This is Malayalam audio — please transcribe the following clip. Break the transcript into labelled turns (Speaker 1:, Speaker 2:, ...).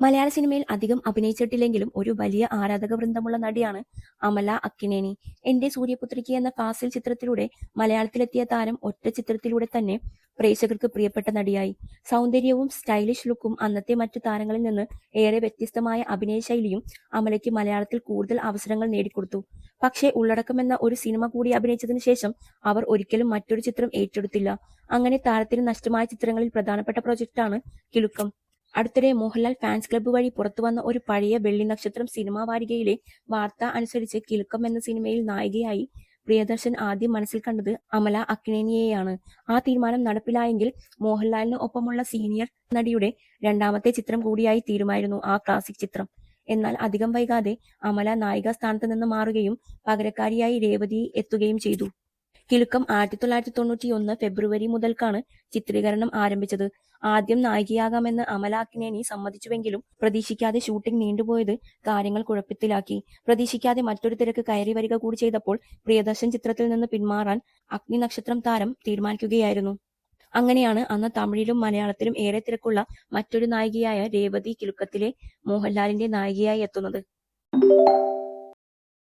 Speaker 1: മലയാള സിനിമയിൽ അധികം അഭിനയിച്ചിട്ടില്ലെങ്കിലും ഒരു വലിയ ആരാധക വൃന്ദമുള്ള നടിയാണ് അമല അക്കിനേനി. എന്റെ സൂര്യപുത്രിക്ക് എന്ന ഫാസിൽ ചിത്രത്തിലൂടെ മലയാളത്തിലെത്തിയ താരം ഒറ്റ ചിത്രത്തിലൂടെ തന്നെ പ്രേക്ഷകർക്ക് പ്രിയപ്പെട്ട നടിയായി. സൗന്ദര്യവും സ്റ്റൈലിഷ് ലുക്കും അന്നത്തെ മറ്റു താരങ്ങളിൽ നിന്ന് ഏറെ വ്യത്യസ്തമായ അഭിനയ ശൈലിയും അമലയ്ക്ക് മലയാളത്തിൽ കൂടുതൽ അവസരങ്ങൾ നേടിക്കൊടുത്തു. പക്ഷേ ഉള്ളടക്കം എന്ന ഒരു സിനിമ കൂടി അഭിനയിച്ചതിന് ശേഷം അവർ ഒരിക്കലും മറ്റൊരു ചിത്രം ഏറ്റെടുത്തില്ല. അങ്ങനെ താരത്തിന് നഷ്ടമായ ചിത്രങ്ങളിൽ പ്രധാനപ്പെട്ട പ്രൊജക്റ്റാണ് കിലുക്കം അടുത്തിടെ മോഹൻലാൽ ഫാൻസ് ക്ലബ്ബ് വഴി പുറത്തു വന്ന ഒരു പഴയ വെള്ളി നക്ഷത്രം സിനിമാ വാരികയിലെ വാർത്ത അനുസരിച്ച് കിലുക്കം എന്ന സിനിമയിൽ നായികയായി പ്രിയദർശൻ ആദ്യം മനസ്സിൽ കണ്ടത് അമല അക്നേനിയെയാണ്. ആ തീരുമാനം നടപ്പിലായെങ്കിൽ മോഹൻലാലിന് ഒപ്പമുള്ള സീനിയർ നടിയുടെ രണ്ടാമത്തെ ചിത്രം കൂടിയായി തീരുമായിരുന്നു ആ ക്ലാസിക് ചിത്രം. എന്നാൽ അധികം വൈകാതെ അമല നായിക സ്ഥാനത്ത് നിന്ന് മാറുകയും പകരക്കാരിയായി രേവതി എത്തുകയും ചെയ്തു. കിലുക്കം ആയിരത്തി തൊള്ളായിരത്തി തൊണ്ണൂറ്റി ഒന്ന് ഫെബ്രുവരി മുതൽക്കാണ് ചിത്രീകരണം ആരംഭിച്ചത്. ആദ്യം നായികയാകാമെന്ന് അമല അക്നേനി സമ്മതിച്ചുവെങ്കിലും പ്രതീക്ഷിക്കാതെ ഷൂട്ടിംഗ് നീണ്ടുപോയത് കാര്യങ്ങൾ കുഴപ്പത്തിലാക്കി. പ്രതീക്ഷിക്കാതെ മറ്റൊരു തിരക്ക് കയറി വരിക കൂടി ചെയ്തപ്പോൾ പ്രിയദർശൻ ചിത്രത്തിൽ നിന്ന് പിന്മാറാൻ അഗ്നി നക്ഷത്രം താരം തീരുമാനിക്കുകയായിരുന്നു. അങ്ങനെയാണ് അന്ന് തമിഴിലും മലയാളത്തിലും ഏറെ തിരക്കുള്ള മറ്റൊരു നായികയായ രേവതി കിലുക്കത്തിലെ മോഹൻലാലിന്റെ നായികയായി എത്തുന്നത്.